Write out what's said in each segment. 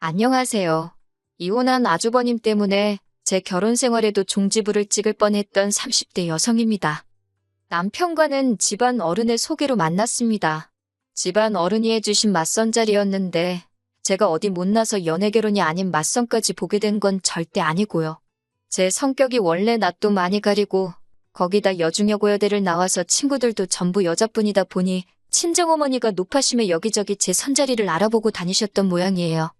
안녕하세요. 이혼한 아주버님 때문에 제 결혼 생활에도 종지부를 찍을 뻔했던 30대 여성입니다. 남편과는 집안 어른의 소개로 만났습니다. 집안 어른이 해주신 맞선 자리였는데 제가 어디 못나서 연애 결혼이 아닌 맞선까지 보게 된 건 절대 아니고요. 제 성격이 원래 낯도 많이 가리고 거기다 여중여고 여대를 나와서 친구들도 전부 여자뿐이다 보니 친정어머니가 높아심에 여기저기 제 선자리를 알아보고 다니셨던 모양이에요.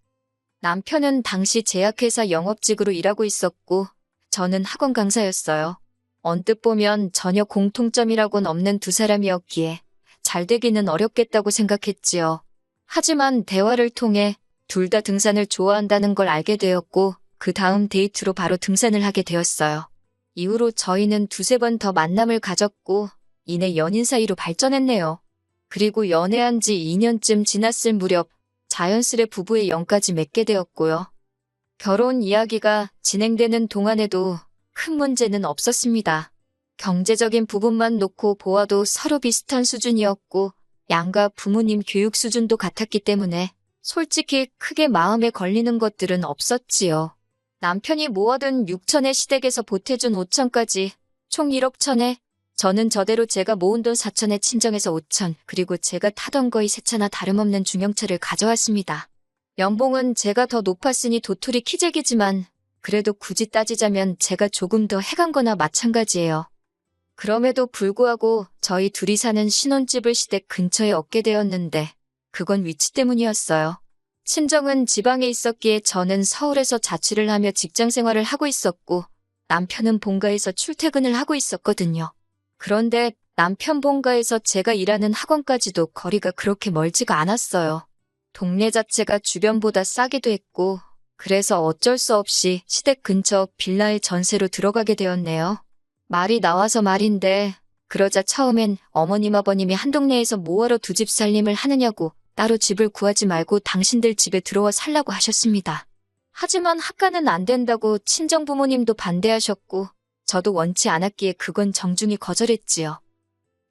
남편은 당시 제약회사 영업직으로 일하고 있었고 저는 학원 강사였어요. 언뜻 보면 전혀 공통점이라고는 없는 두 사람이었기에 잘 되기는 어렵겠다고 생각했지요. 하지만 대화를 통해 둘 다 등산을 좋아한다는 걸 알게 되었고 그 다음 데이트로 바로 등산을 하게 되었어요. 이후로 저희는 두세 번 더 만남을 가졌고 이내 연인 사이로 발전했네요. 그리고 연애한 지 2년쯤 지났을 무렵 자연스레 부부의 영까지 맺게 되었고요. 결혼 이야기가 진행되는 동안에도 큰 문제는 없었습니다. 경제적인 부분만 놓고 보아도 서로 비슷한 수준이었고 양가 부모님 교육 수준도 같았기 때문에 솔직히 크게 마음에 걸리는 것들은 없었지요. 남편이 모아둔 6천의 시댁에서 보태준 5천까지 총 1억 천에 저는 저대로 제가 모은 돈 4천에 친정에서 5천 그리고 제가 타던 거의 세 차나 다름없는 중형차를 가져왔습니다. 연봉은 제가 더 높았으니 도토리 키재기지만 그래도 굳이 따지자면 제가 조금 더 해간 거나 마찬가지예요. 그럼에도 불구하고 저희 둘이 사는 신혼집을 시댁 근처에 얻게 되었는데 그건 위치 때문이었어요. 친정은 지방에 있었기에 저는 서울에서 자취를 하며 직장 생활을 하고 있었고 남편은 본가에서 출퇴근을 하고 있었거든요. 그런데 남편 본가에서 제가 일하는 학원까지도 거리가 그렇게 멀지가 않았어요. 동네 자체가 주변보다 싸기도 했고 그래서 어쩔 수 없이 시댁 근처 빌라에 전세로 들어가게 되었네요. 말이 나와서 말인데 그러자 처음엔 어머님 아버님이 한 동네에서 뭐하러 두 집 살림을 하느냐고 따로 집을 구하지 말고 당신들 집에 들어와 살라고 하셨습니다. 하지만 학가는 안 된다고 친정 부모님도 반대하셨고 저도 원치 않았기에 그건 정중히 거절했지요.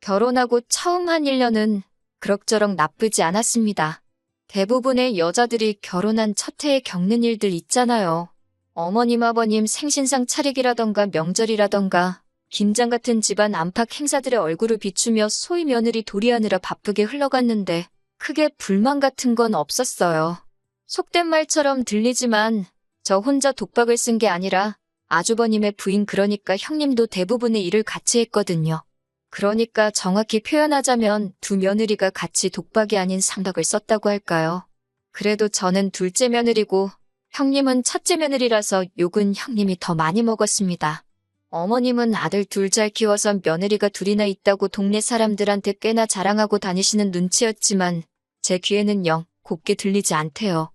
결혼하고 처음 한 1년은 그럭저럭 나쁘지 않았습니다. 대부분의 여자들이 결혼한 첫 해에 겪는 일들 있잖아요. 어머님 아버님 생신상 차리기라던가 명절이라던가 김장 같은 집안 안팎 행사들의 얼굴을 비추며 소위 며느리 도리하느라 바쁘게 흘러갔는데 크게 불만 같은 건 없었어요. 속된 말처럼 들리지만 저 혼자 독박을 쓴 게 아니라 아주버님의 부인 그러니까 형님도 대부분의 일을 같이 했거든요. 그러니까 정확히 표현하자면 두 며느리가 같이 독박이 아닌 상박을 썼다고 할까요? 그래도 저는 둘째 며느리고 형님은 첫째 며느리라서 욕은 형님이 더 많이 먹었습니다. 어머님은 아들 둘 잘 키워서 며느리가 둘이나 있다고 동네 사람들한테 꽤나 자랑하고 다니시는 눈치였지만 제 귀에는 영 곱게 들리지 않대요.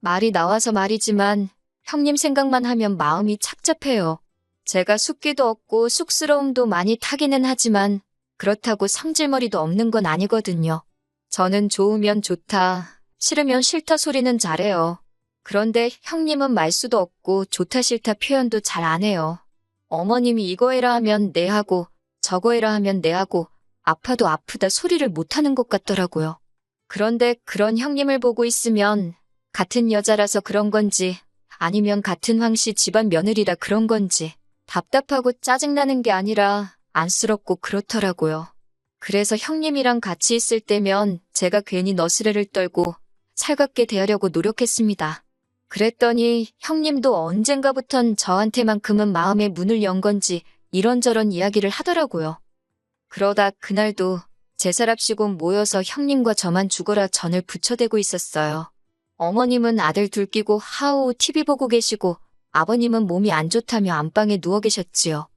말이 나와서 말이지만 형님 생각만 하면 마음이 착잡해요. 제가 숫기도 없고 쑥스러움도 많이 타기는 하지만 그렇다고 성질머리도 없는 건 아니거든요. 저는 좋으면 좋다, 싫으면 싫다 소리는 잘해요. 그런데 형님은 말수도 없고 좋다 싫다 표현도 잘 안 해요. 어머님이 이거 해라 하면 네 하고 저거 해라 하면 네 하고 아파도 아프다 소리를 못 하는 것 같더라고요. 그런데 그런 형님을 보고 있으면 같은 여자라서 그런 건지 아니면 같은 황씨 집안 며느리라 그런 건지 답답하고 짜증나는 게 아니라 안쓰럽고 그렇더라고요. 그래서 형님이랑 같이 있을 때면 제가 괜히 너스레를 떨고 살갑게 대하려고 노력했습니다. 그랬더니 형님도 언젠가부턴 저한테만큼은 마음의 문을 연 건지 이런저런 이야기를 하더라고요. 그러다 그날도 제사랍시고 모여서 형님과 저만 죽어라 전을 붙여대고 있었어요. 어머님은 아들 둘 끼고 하오 TV 보고 계시고 아버님은 몸이 안 좋다며 안방에 누워 계셨지요.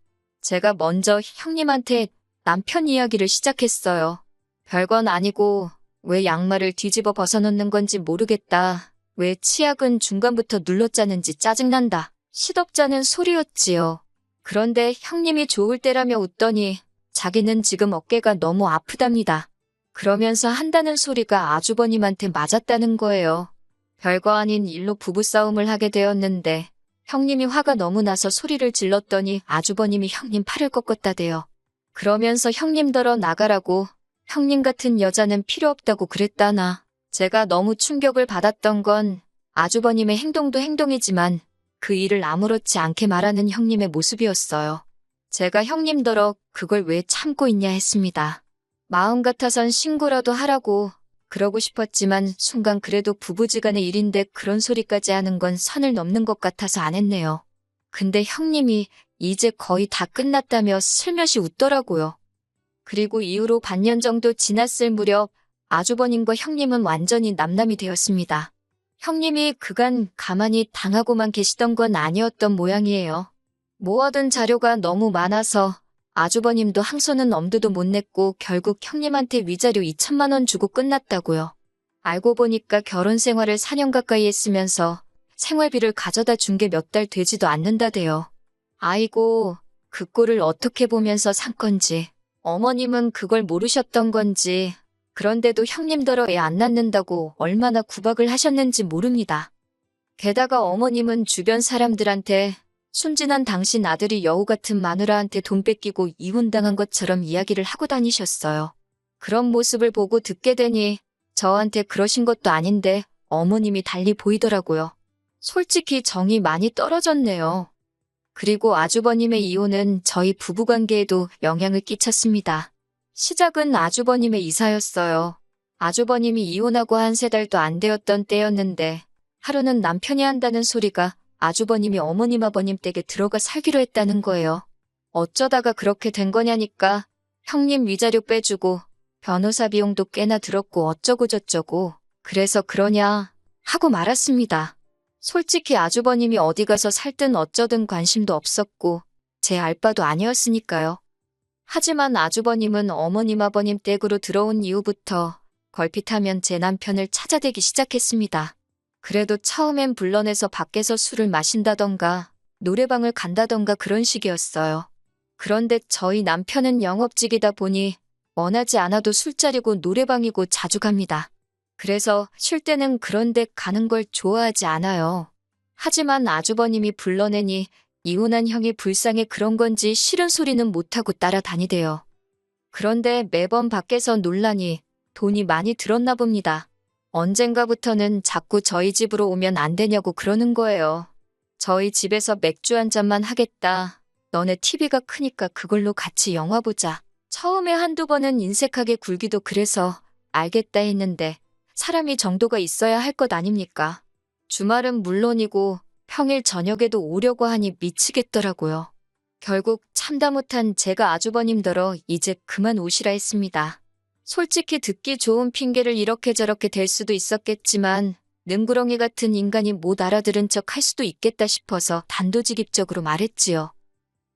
제가 먼저 형님한테 남편 이야기를 시작했어요. 별건 아니고 왜 양말을 뒤집어 벗어놓는 건지 모르겠다. 왜 치약은 중간부터 눌러짜는지 짜증난다. 시덥잖은 소리였지요. 그런데 형님이 좋을 때라며 웃더니 자기는 지금 어깨가 너무 아프답니다. 그러면서 한다는 소리가 아주버님한테 맞았다는 거예요. 별거 아닌 일로 부부싸움을 하게 되었는데 형님이 화가 너무 나서 소리를 질렀더니 아주버님이 형님 팔을 꺾었다대요. 그러면서 형님더러 나가라고 형님 같은 여자는 필요 없다고 그랬다나. 제가 너무 충격을 받았던 건 아주버님의 행동도 행동이지만 그 일을 아무렇지 않게 말하는 형님의 모습이었어요. 제가 형님더러 그걸 왜 참고 있냐 했습니다. 마음 같아선 신고라도 하라고 그러고 싶었지만 순간 그래도 부부지간의 일인데 그런 소리까지 하는 건 선을 넘는 것 같아서 안 했네요. 근데 형님이 이제 거의 다 끝났다며 슬며시 웃더라고요. 그리고 이후로 반년 정도 지났을 무렵 아주버님과 형님은 완전히 남남이 되었습니다. 형님이 그간 가만히 당하고만 계시던 건 아니었던 모양이에요. 모아둔 자료가 너무 많아서 아주버님도 항소는 엄두도 못 냈고 결국 형님한테 위자료 2천만 원 주고 끝났다고요. 알고 보니까 결혼 생활을 4년 가까이 했으면서 생활비를 가져다 준 게 몇 달 되지도 않는다대요. 아이고, 그 꼴을 어떻게 보면서 산 건지, 어머님은 그걸 모르셨던 건지, 그런데도 형님더러 애 안 낳는다고 얼마나 구박을 하셨는지 모릅니다. 게다가 어머님은 주변 사람들한테 순진한 당신 아들이 여우 같은 마누라한테 돈 뺏기고 이혼당한 것처럼 이야기를 하고 다니셨어요. 그런 모습을 보고 듣게 되니 저한테 그러신 것도 아닌데 어머님이 달리 보이더라고요. 솔직히 정이 많이 떨어졌네요. 그리고 아주버님의 이혼은 저희 부부관계에도 영향을 끼쳤습니다. 시작은 아주버님의 이사였어요. 아주버님이 이혼하고 한 세 달도 안 되었던 때였는데 하루는 남편이 한다는 소리가 아주버님이 어머님 아버님 댁에 들어가 살기로 했다는 거예요. 어쩌다가 그렇게 된 거냐니까 형님 위자료 빼주고 변호사 비용도 꽤나 들었고 어쩌고 저쩌고 그래서 그러냐 하고 말았습니다. 솔직히 아주버님이 어디 가서 살든 어쩌든 관심도 없었고 제 알바도 아니었으니까요. 하지만 아주버님은 어머님 아버님 댁으로 들어온 이후부터 걸핏하면 제 남편을 찾아대기 시작했습니다. 그래도 처음엔 불러내서 밖에서 술을 마신다던가 노래방을 간다던가 그런 식이었어요. 그런데 저희 남편은 영업직이다 보니 원하지 않아도 술자리고 노래방이고 자주 갑니다. 그래서 쉴 때는 그런 데 가는 걸 좋아하지 않아요. 하지만 아주버님이 불러내니 이혼한 형이 불쌍해 그런 건지 싫은 소리는 못하고 따라다니대요. 그런데 매번 밖에서 논란이 돈이 많이 들었나 봅니다. 언젠가부터는 자꾸 저희 집으로 오면 안 되냐고 그러는 거예요. 저희 집에서 맥주 한 잔만 하겠다. 너네 TV가 크니까 그걸로 같이 영화 보자. 처음에 한두 번은 인색하게 굴기도 그래서 알겠다 했는데 사람이 정도가 있어야 할 것 아닙니까? 주말은 물론이고 평일 저녁에도 오려고 하니 미치겠더라고요. 결국 참다 못한 제가 아주버님더러 이제 그만 오시라 했습니다. 솔직히 듣기 좋은 핑계를 이렇게 저렇게 댈 수도 있었겠지만 능구렁이 같은 인간이 못 알아들은 척 할 수도 있겠다 싶어서 단도직입적으로 말했지요.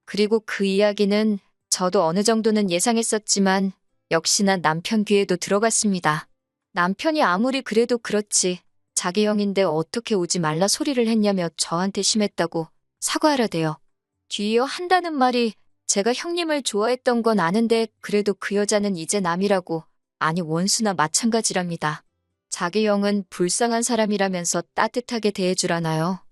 그리고 그 이야기는 저도 어느 정도는 예상했었지만 역시나 남편 귀에도 들어갔습니다. 남편이 아무리 그래도 그렇지 자기 형인데 어떻게 오지 말라 소리를 했냐며 저한테 심했다고 사과하라대요. 뒤이어 한다는 말이 제가 형님을 좋아했던 건 아는데 그래도 그 여자는 이제 남이라고 아니 원수나 마찬가지랍니다. 자기 형은 불쌍한 사람이라면서 따뜻하게 대해주라나요?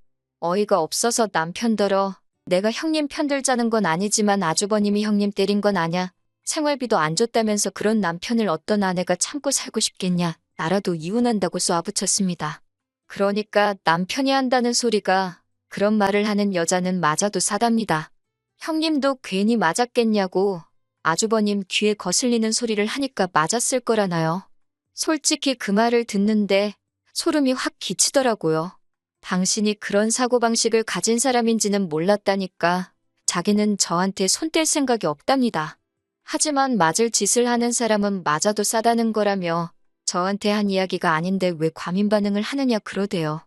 어이가 없어서 남편더러 내가 형님 편들자는 건 아니지만 아주버님이 형님 때린 건 아냐. 생활비도 안 줬다면서 그런 남편을 어떤 아내가 참고 살고 싶겠냐. 나라도 이혼한다고 쏘아붙였습니다. 그러니까 남편이 한다는 소리가 그런 말을 하는 여자는 맞아도 사답니다. 형님도 괜히 맞았겠냐고 아주버님 귀에 거슬리는 소리를 하니까 맞았을 거라나요. 솔직히 그 말을 듣는데 소름이 확 끼치더라고요. 당신이 그런 사고방식을 가진 사람인지는 몰랐다니까 자기는 저한테 손뗄 생각이 없답니다. 하지만 맞을 짓을 하는 사람은 맞아도 싸다는 거라며 저한테 한 이야기가 아닌데 왜 과민 반응을 하느냐 그러대요.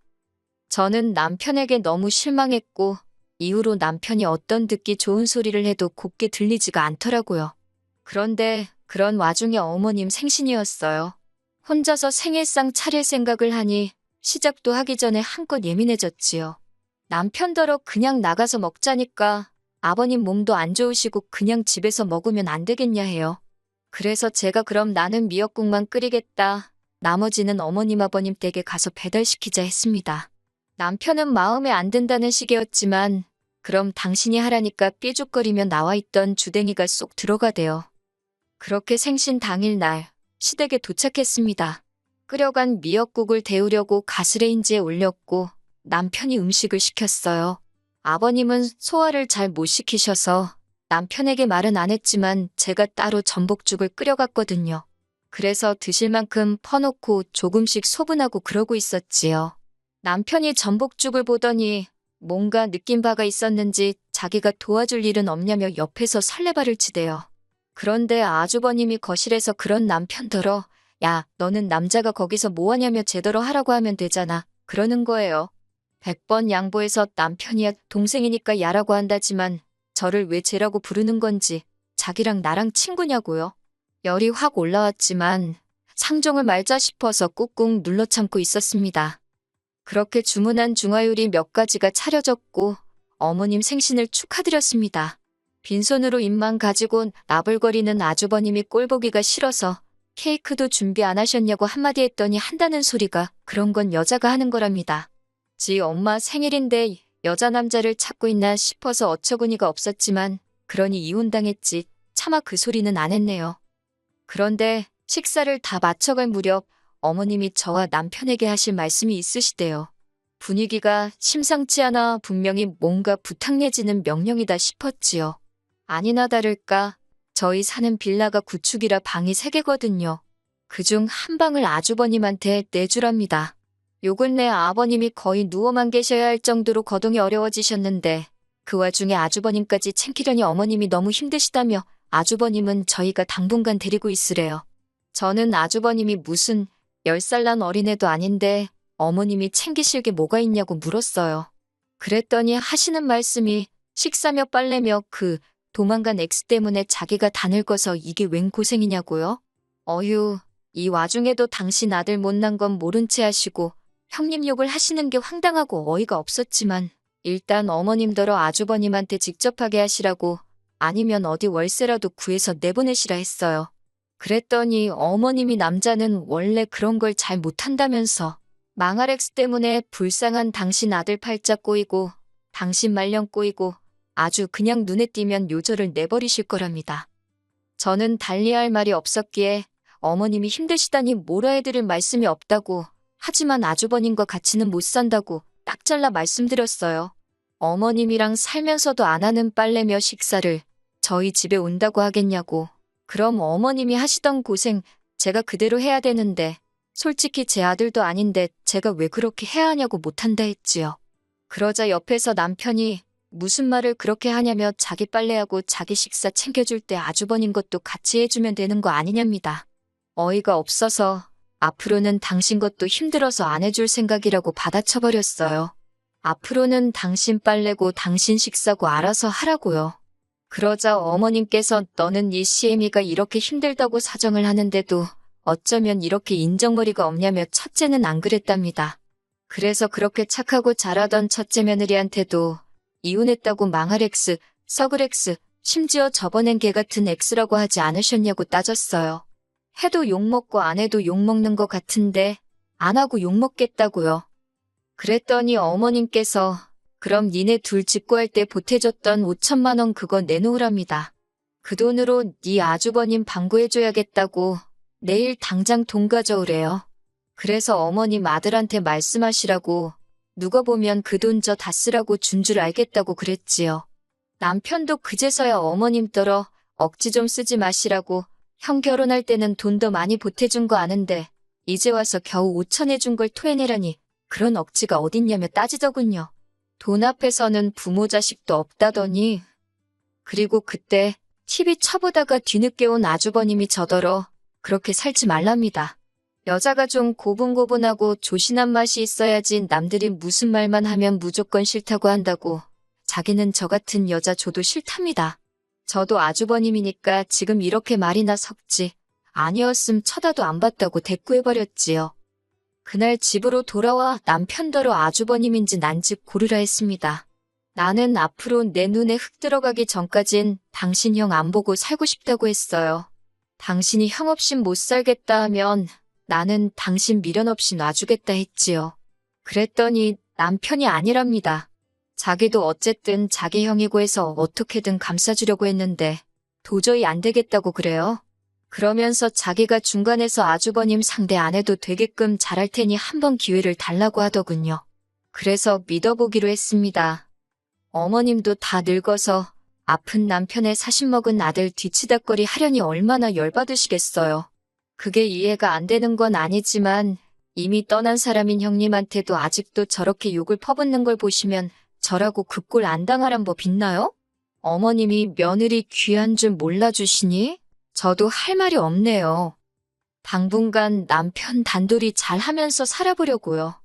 저는 남편에게 너무 실망했고 이후로 남편이 어떤 듣기 좋은 소리를 해도 곱게 들리지가 않더라고요. 그런데 그런 와중에 어머님 생신이었어요. 혼자서 생일상 차릴 생각을 하니 시작도 하기 전에 한껏 예민해졌지요. 남편더러 그냥 나가서 먹자니까 아버님 몸도 안 좋으시고 그냥 집에서 먹으면 안 되겠냐 해요. 그래서 제가 그럼 나는 미역국만 끓이겠다. 나머지는 어머님 아버님 댁에 가서 배달시키자 했습니다. 남편은 마음에 안 든다는 식이었지만 그럼 당신이 하라니까 삐죽거리며 나와 있던 주댕이가 쏙 들어가대요. 그렇게 생신 당일 날 시댁에 도착했습니다. 끓여간 미역국을 데우려고 가스레인지에 올렸고 남편이 음식을 시켰어요. 아버님은 소화를 잘 못 시키셔서 남편에게 말은 안 했지만 제가 따로 전복죽을 끓여갔거든요. 그래서 드실 만큼 퍼놓고 조금씩 소분하고 그러고 있었지요. 남편이 전복죽을 보더니 뭔가 느낀 바가 있었는지 자기가 도와줄 일은 없냐며 옆에서 설레발을 치대요. 그런데 아주버님이 거실에서 그런 남편더러 야, 너는 남자가 거기서 뭐하냐며 제대로 하라고 하면 되잖아. 그러는 거예요. 백번 양보해서 남편이야 동생이니까 야라고 한다지만 저를 왜 쟤라고 부르는 건지 자기랑 나랑 친구냐고요. 열이 확 올라왔지만 상종을 말자 싶어서 꾹꾹 눌러 참고 있었습니다. 그렇게 주문한 중화요리 몇 가지가 차려졌고 어머님 생신을 축하드렸습니다. 빈손으로 입만 가지고 나불거리는 아주버님이 꼴보기가 싫어서 케이크도 준비 안 하셨냐고 한마디 했더니 한다는 소리가 그런 건 여자가 하는 거랍니다. 지 엄마 생일인데 여자 남자를 찾고 있나 싶어서 어처구니가 없었지만 그러니 이혼당했지 차마 그 소리는 안 했네요. 그런데 식사를 다 마쳐갈 무렵 어머님이 저와 남편에게 하실 말씀이 있으시대요. 분위기가 심상치 않아 분명히 뭔가 부탁 내지는 명령이다 싶었지요. 아니나 다를까 저희 사는 빌라가 구축이라 방이 3개거든요. 그중 한 방을 아주버님한테 내주랍니다. 욕을 내 아버님이 거의 누워만 계셔야 할 정도로 거동이 어려워지셨는데 그 와중에 아주버님까지 챙기려니 어머님이 너무 힘드시다며 아주버님은 저희가 당분간 데리고 있으래요. 저는 아주버님이 무슨 10살 난 어린애도 아닌데 어머님이 챙기실 게 뭐가 있냐고 물었어요. 그랬더니 하시는 말씀이 식사며 빨래며 그 도망간 엑스 때문에 자기가 다 늙어서 이게 웬 고생이냐고요? 어휴, 이 와중에도 당신 아들 못난 건 모른 채 하시고 형님 욕을 하시는 게 황당하고 어이가 없었지만 일단 어머님더러 아주버님한테 직접 하게 하시라고 아니면 어디 월세라도 구해서 내보내시라 했어요. 그랬더니 어머님이 남자는 원래 그런 걸 잘 못한다면서 망할 엑스 때문에 불쌍한 당신 아들 팔자 꼬이고 당신 말년 꼬이고 아주 그냥 눈에 띄면 요절을 내버리실 거랍니다. 저는 달리 할 말이 없었기에 어머님이 힘드시다니 뭐라 해드릴 말씀이 없다고 하지만 아주버님과 같이는 못 산다고 딱 잘라 말씀드렸어요. 어머님이랑 살면서도 안 하는 빨래며 식사를 저희 집에 온다고 하겠냐고. 그럼 어머님이 하시던 고생 제가 그대로 해야 되는데 솔직히 제 아들도 아닌데 제가 왜 그렇게 해야 하냐고 못한다 했지요. 그러자 옆에서 남편이 무슨 말을 그렇게 하냐며 자기 빨래하고 자기 식사 챙겨줄 때 아주버님 것도 같이 해주면 되는 거 아니냐입니다. 어이가 없어서 앞으로는 당신 것도 힘들어서 안 해줄 생각이라고 받아쳐버렸어요. 앞으로는 당신 빨래고 당신 식사고 알아서 하라고요. 그러자 어머님께서 너는 이 시애미가 이렇게 힘들다고 사정을 하는데도 어쩌면 이렇게 인정머리가 없냐며 첫째는 안 그랬답니다. 그래서 그렇게 착하고 잘하던 첫째 며느리한테도 이혼했다고 망할 엑스, 썩을 엑스, 심지어 저번엔 개 같은 엑스라고 하지 않으셨냐고 따졌어요. 해도 욕먹고 안 해도 욕먹는 것 같은데 안 하고 욕먹겠다고요. 그랬더니 어머님께서 그럼 니네 둘 짓고 할때 보태줬던 5천만 원 그거 내놓으랍니다. 그 돈으로 네 아주버님 방구해줘야겠다고 내일 당장 돈 가져오래요. 그래서 어머님 아들한테 말씀하시라고 누가 보면 그 돈 저 다 쓰라고 준 줄 알겠다고 그랬지요. 남편도 그제서야 어머님 떨어 억지 좀 쓰지 마시라고 형 결혼할 때는 돈 더 많이 보태준 거 아는데 이제 와서 겨우 5천 해준 걸 토해내라니 그런 억지가 어딨냐며 따지더군요. 돈 앞에서는 부모 자식도 없다더니 그리고 그때 TV 쳐보다가 뒤늦게 온 아주버님이 저더러 그렇게 살지 말랍니다. 여자가 좀 고분고분하고 조신한 맛이 있어야지 남들이 무슨 말만 하면 무조건 싫다고 한다고 자기는 저 같은 여자 줘도 싫답니다. 저도 아주버님이니까 지금 이렇게 말이나 섞지 아니었음 쳐다도 안 봤다고 대꾸해버렸지요. 그날 집으로 돌아와 남편더러 아주버님인지 난지 고르라 했습니다. 나는 앞으로 내 눈에 흙 들어가기 전까진 당신 형 안 보고 살고 싶다고 했어요. 당신이 형 없인 못 살겠다 하면 나는 당신 미련 없이 놔주겠다 했지요. 그랬더니 남편이 아니랍니다. 자기도 어쨌든 자기 형이고 해서 어떻게든 감싸주려고 했는데 도저히 안 되겠다고 그래요. 그러면서 자기가 중간에서 아주버님 상대 안 해도 되게끔 잘할 테니 한번 기회를 달라고 하더군요. 그래서 믿어보기로 했습니다. 어머님도 다 늙어서 아픈 남편의 사신 먹은 아들 뒤치다거리 하려니 얼마나 열받으시겠어요. 그게 이해가 안 되는 건 아니지만 이미 떠난 사람인 형님한테도 아직도 저렇게 욕을 퍼붓는 걸 보시면 저라고 그 꼴 안 당하란 법 있나요? 어머님이 며느리 귀한 줄 몰라주시니 저도 할 말이 없네요. 당분간 남편 단돌이 잘 하면서 살아보려고요.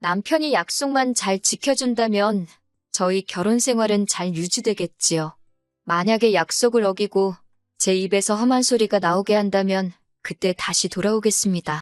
남편이 약속만 잘 지켜준다면 저희 결혼 생활은 잘 유지되겠지요. 만약에 약속을 어기고 제 입에서 험한 소리가 나오게 한다면 그때 다시 돌아오겠습니다.